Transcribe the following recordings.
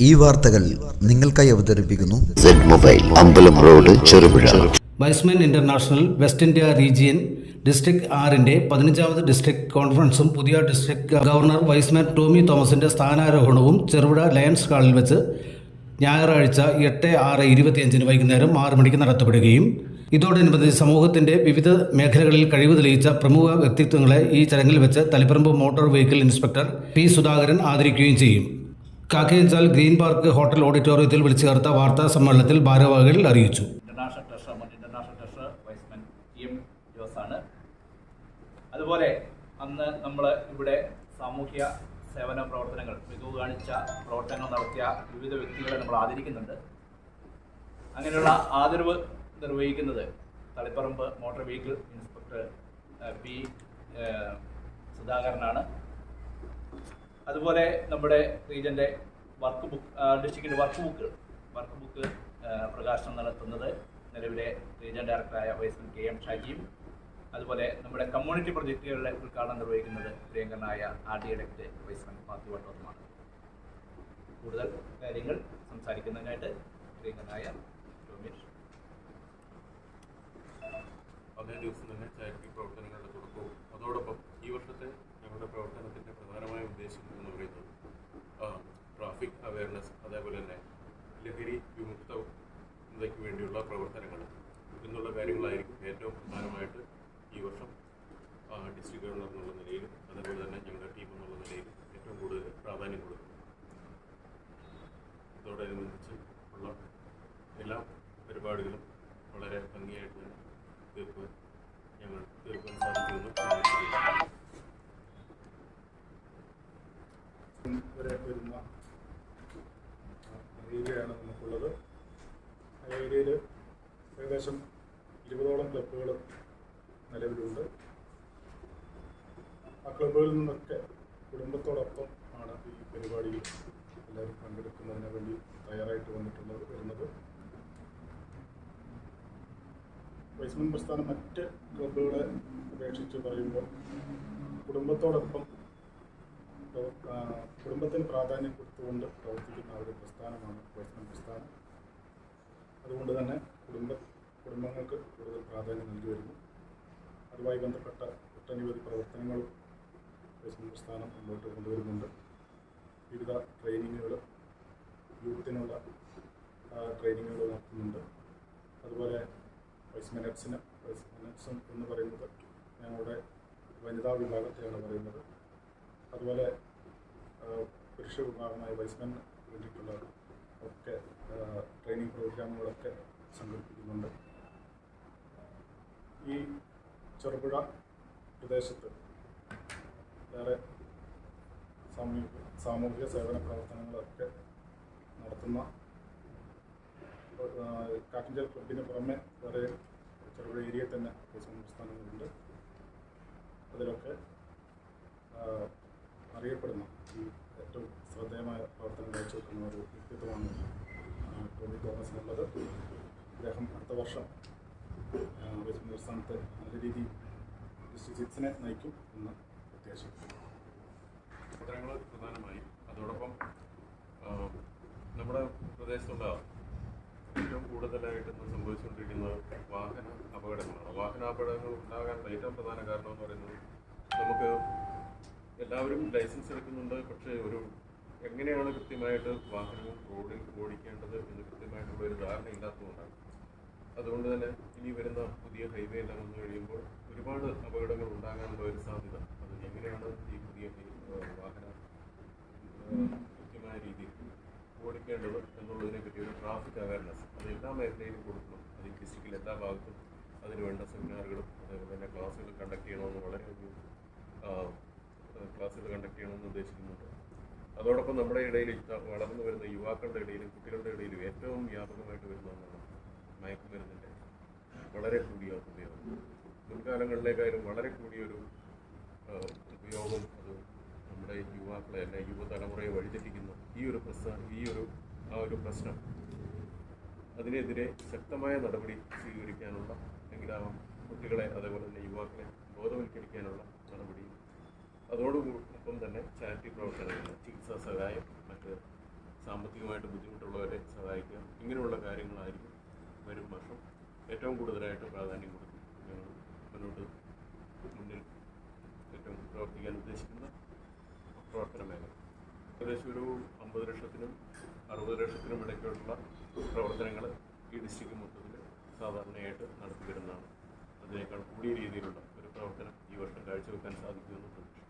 ഈ വാർത്തകൾ നിങ്ങൾക്കായി അവതരിപ്പിക്കുന്നു. Y's Men mobile Ambalam road Cherupuzha. Y's Men international West India region district ആറിന്റെ പതിനഞ്ചാമത് ഡിസ്ട്രിക്ട് കോൺഫറൻസും പുതിയ ഡിസ്ട്രിക്ട് ഗവർണർ വൈസ്മാൻ ടോമി തോമസിന്റെ സ്ഥാനാരോഹണവും ചെറുപുഴ ലയൺസ് ഹാളിൽ വെച്ച് ഞായറാഴ്ച എട്ട് ആറ് ഇരുപത്തിയഞ്ചിന് വൈകുന്നേരം ആറ് മണിക്ക് നടത്തപ്പെടുകയും. ഇതോടനുബന്ധിച്ച് സമൂഹത്തിന്റെ വിവിധ മേഖലകളിൽ കഴിവ് തെളിയിച്ച പ്രമുഖ വ്യക്തിത്വങ്ങളെ ഈ ചടങ്ങിൽ വെച്ച് Taliparamba motor vehicle inspector P. Sudhakaran ആദരിക്കുകയും ചെയ്യും. കാക്കയഞ്ചാൽ ഗ്രീൻ പാർക്ക് ഹോട്ടൽ ഓഡിറ്റോറിയത്തിൽ വിളിച്ചു ചേർത്ത വാർത്താ സമ്മേളനത്തിൽ ഭാരവാഹികൾ അറിയിച്ചു. ഇന്റർനാഷണൽ ഇന്റർനാഷണൽ വൈസ്മാൻ ജോസാണ്. അതുപോലെ അന്ന് നമ്മൾ ഇവിടെ സാമൂഹ്യ സേവന പ്രവർത്തനങ്ങൾ മികവ് കാണിച്ച പ്രവർത്തനങ്ങൾ നടത്തിയ വിവിധ വ്യക്തികളെ നമ്മൾ ആദരിക്കുന്നുണ്ട്. അങ്ങനെയുള്ള ആദരവ് നിർവഹിക്കുന്നത് Taliparamba motor vehicle inspector P സുധാകരനാണ്. അതുപോലെ നമ്മുടെ റീജന്റെ വർക്ക് ബുക്ക് ഡിസ്ട്രിക്റ്റിന്റെ വർക്ക് ബുക്ക് വർക്ക് ബുക്ക് പ്രകാശനം നടത്തുന്നത് നിലവിലെ റീജൻ ഡയറക്ടറായ വൈസ്മൻ കെ എം ഷാജിയും അതുപോലെ നമ്മുടെ കമ്മ്യൂണിറ്റി പ്രൊജക്റ്റുകളുടെ ഉദ്ഘാടനം നിർവഹിക്കുന്നത് പ്രിയങ്കനായ R D elect Y's Men party വട്ടോത്തുമാണ്. കൂടുതൽ കാര്യങ്ങൾ സംസാരിക്കുന്നതിനായിട്ട് പ്രിയങ്കനായ രോമേഷ് അതേ ദിവസം തന്നെ ചാരിറ്റി പ്രവർത്തനങ്ങളുടെ തുടക്കവും. അതോടൊപ്പം ഈ വർഷത്തെ ഞങ്ങളുടെ പ്രവർത്തനത്തിന്റെ പ്രധാനമായ ഉദ്ദേശം എന്ന് പറയുന്നത്. ട്രാഫിക് അവയർനെസ് അതേപോലെ തന്നെ ലഹരി വിമുക്തതയ്ക്ക് വേണ്ടിയുള്ള പ്രവർത്തനങ്ങൾ എന്നുള്ള കാര്യങ്ങളായിരിക്കും ഏറ്റവും പ്രധാനമായിട്ട് ഈ വർഷം ഡിസ്ട്രിക്ട് ഗവർണർ എന്നുള്ള നിലയിലും അതേപോലെ തന്നെ ഞങ്ങളുടെ ടീം എന്നുള്ള നിലയിലും ഏറ്റവും കൂടുതൽ പ്രാധാന്യം കൊടുക്കും. ഇതോടനുബന്ധിച്ച് ഉള്ള എല്ലാ പരിപാടികളും വളരെ ഭംഗിയായിട്ട് തന്നെ തീർക്കുവാൻ ഞങ്ങൾ തീർക്കാൻ സാധിക്കുമെന്ന് ഞാൻ വിശ്വസിക്കുന്നു. വരെ വരുന്ന ഏരിയയാണ് നമുക്കുള്ളത് ആ ഏരിയയിൽ ഏകദേശം ഇരുപതോളം ക്ലബ്ബുകൾ നിലവിലുണ്ട്. ആ ക്ലബ്ബുകളിൽ നിന്നൊക്കെ കുടുംബത്തോടൊപ്പം ആണ് ഈ പരിപാടിയിൽ എല്ലാവരും പങ്കെടുക്കുന്നതിന് വേണ്ടി തയ്യാറായിട്ട് വന്നിട്ടുള്ളത് വരുന്നത്. വൈസ്മൻ പ്രസ്ഥാനം മറ്റ് ക്ലബ്ബുകളെ അപേക്ഷിച്ച് പറയുമ്പോൾ കുടുംബത്തോടൊപ്പം കുടുംബത്തിന് പ്രാധാന്യം കൊടുത്തുകൊണ്ട് പ്രവർത്തിക്കുന്ന ഒരു പ്രസ്ഥാനമാണ് വൈഷ്ണവ പ്രസ്ഥാനം. അതുകൊണ്ട് തന്നെ കുടുംബ കുടുംബങ്ങൾക്ക് കൂടുതൽ പ്രാധാന്യം നൽകി വരുന്നു അതുമായി ബന്ധപ്പെട്ട ഒട്ടനവധി പ്രവർത്തനങ്ങളും സംസ്ഥാനം മുന്നോട്ട് കൊണ്ടുവരുന്നുണ്ട്. വിവിധ ട്രെയിനിങ്ങുകൾ യൂത്തിനുള്ള ട്രെയിനിങ്ങുകൾ നടത്തുന്നുണ്ട്. അതുപോലെ വൈസ് മിനറ്റ്സിന് വൈസ് മിനറ്റ്സ് എന്ന് പറയുന്നത് ഞങ്ങളുടെ വനിതാ വിഭാഗത്തെയാണ് പറയുന്നത്. അതുപോലെ പുരുഷ വിഭാഗമായ വൈസ്മെൻ വേണ്ടിയിട്ടുള്ള ഒക്കെ ട്രെയിനിങ് പ്രോഗ്രാമുകളൊക്കെ സംഘടിപ്പിക്കുന്നുണ്ട്. ഈ ചെറുപുഴ പ്രദേശത്ത് വേറെ സാമൂഹിക സാമൂഹിക സേവന പ്രവർത്തനങ്ങളൊക്കെ നടത്തുന്ന ആ, കാറ്റിഞ്ചൽ ക്ലബിന് പുറമെ വേറെ ചെറുപുഴ ഏരിയയിൽ തന്നെ സംസ്ഥാനങ്ങളുണ്ട്. അതിലൊക്കെ അറിയപ്പെടുന്ന ഈ ഏറ്റവും ശ്രദ്ധേയമായ പ്രവർത്തനം കാഴ്ചവെക്കുന്ന ഒരു വ്യക്തിത്വമാണ് ടോമി തോമസ് എന്നുള്ളത്. അദ്ദേഹം അടുത്ത വർഷം ആ, ഒരു സ്ഥാനത്ത് നല്ല രീതിയിൽ ഡിസ്ട്രിക്ട് നയിക്കും എന്ന് പ്രത്യാശിക്കുന്നു. പത്രങ്ങൾ പ്രധാനമായി അതോടൊപ്പം നമ്മുടെ പ്രദേശത്തുള്ള ഏറ്റവും കൂടുതലായിട്ട് ഇന്ന് സംഭവിച്ചുകൊണ്ടിരിക്കുന്നത് വാഹന അപകടങ്ങളാണ്. വാഹന അപകടങ്ങൾ ഉണ്ടാകാനുള്ള ഏറ്റവും പ്രധാന കാരണം എന്ന് പറയുന്നത് നമുക്ക് എല്ലാവരും ലൈസൻസ് എടുക്കുന്നുണ്ട്. പക്ഷേ ഒരു എങ്ങനെയാണ് കൃത്യമായിട്ട് വാഹനങ്ങൾ റോഡിൽ ഓടിക്കേണ്ടത് എന്ന് കൃത്യമായിട്ടുള്ള ഒരു ധാരണ ഇല്ലാത്തതുകൊണ്ടാണ് അതുകൊണ്ട് തന്നെ ഇനി വരുന്ന പുതിയ ഹൈവേ എല്ലാം വന്നു കഴിയുമ്പോൾ ഒരുപാട് അപകടങ്ങൾ ഉണ്ടാകാനുള്ള ഒരു സാധ്യത. അത് എങ്ങനെയാണ് ഈ പുതിയ വാഹന കൃത്യമായ രീതിയിൽ ഓടിക്കേണ്ടത് എന്നുള്ളതിനെ പറ്റി ഒരു ട്രാഫിക് അവയർനെസ് അത് എല്ലാ മേഖലയിലും കൊടുക്കണം. അത് ഈ ഡിസ്ട്രിക്റ്റിൽ എല്ലാ ഭാഗത്തും അതിന് വേണ്ട സെമിനാറുകളും അതേപോലെ തന്നെ ക്ലാസ്സുകൾ കണ്ടക്ട് ചെയ്യണമെന്ന് വളരെ അധികം ക്ലാസ്സുകൾ കണ്ടക്ട് ചെയ്യണമെന്ന് ഉദ്ദേശിക്കുന്നുണ്ട്. അതോടൊപ്പം നമ്മുടെ ഇടയിൽ വളർന്നു വരുന്ന യുവാക്കളുടെ ഇടയിലും കുട്ടികളുടെ ഇടയിലും ഏറ്റവും വ്യാപകമായിട്ട് വരുന്ന ഒന്നാണ് മയക്കുമരുന്നിന്റെ വളരെ കൂടിയ ഉപയോഗം. മുൻകാലങ്ങളിലേക്കായാലും വളരെ കൂടിയൊരു ഉപയോഗം അത് നമ്മുടെ യുവാക്കളെ അല്ലെ യുവതലമുറയെ വഴിതെറ്റിക്കുന്നു. ഈ ഒരു പ്രശ്നം ഈ ഒരു ആ ഒരു പ്രശ്നം അതിനെതിരെ ശക്തമായ നടപടി സ്വീകരിക്കാനുള്ള അല്ലെങ്കിൽ ആ കുട്ടികളെ അതേപോലെ തന്നെ യുവാക്കളെ ബോധവൽക്കരിക്കാനുള്ള നടപടി. അതോടൊപ്പം തന്നെ ചാരിറ്റി പ്രവർത്തനങ്ങൾ ചികിത്സാ സഹായം മറ്റ് സാമ്പത്തികമായിട്ട് ബുദ്ധിമുട്ടുള്ളവരെ സഹായിക്കുക ഇങ്ങനെയുള്ള കാര്യങ്ങളായിരിക്കും വരും. വർഷം ഏറ്റവും കൂടുതലായിട്ട് പ്രാധാന്യം കൊടുക്കും ഞങ്ങൾ മുന്നോട്ട് മുന്നിൽ ഏറ്റവും പ്രവർത്തിക്കാൻ ഉദ്ദേശിക്കുന്ന പ്രവർത്തന മേഖല. ഏകദേശം ഒരു അമ്പത് ലക്ഷത്തിനും അറുപത് ലക്ഷത്തിനും ഇടയ്ക്കുള്ള പ്രവർത്തനങ്ങൾ ഈ ഡിസ്ട്രിക്ട് മൊത്തത്തിൽ സാധാരണയായിട്ട് നടത്തി വരുന്നതാണ് അതിനേക്കാൾ കൂടിയ രീതിയിലുള്ള ഒരു പ്രവർത്തനം ഈ വർഷം കാഴ്ചവെക്കാൻ സാധിക്കുമെന്ന് പ്രതീക്ഷിക്കുന്നു.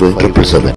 triple seven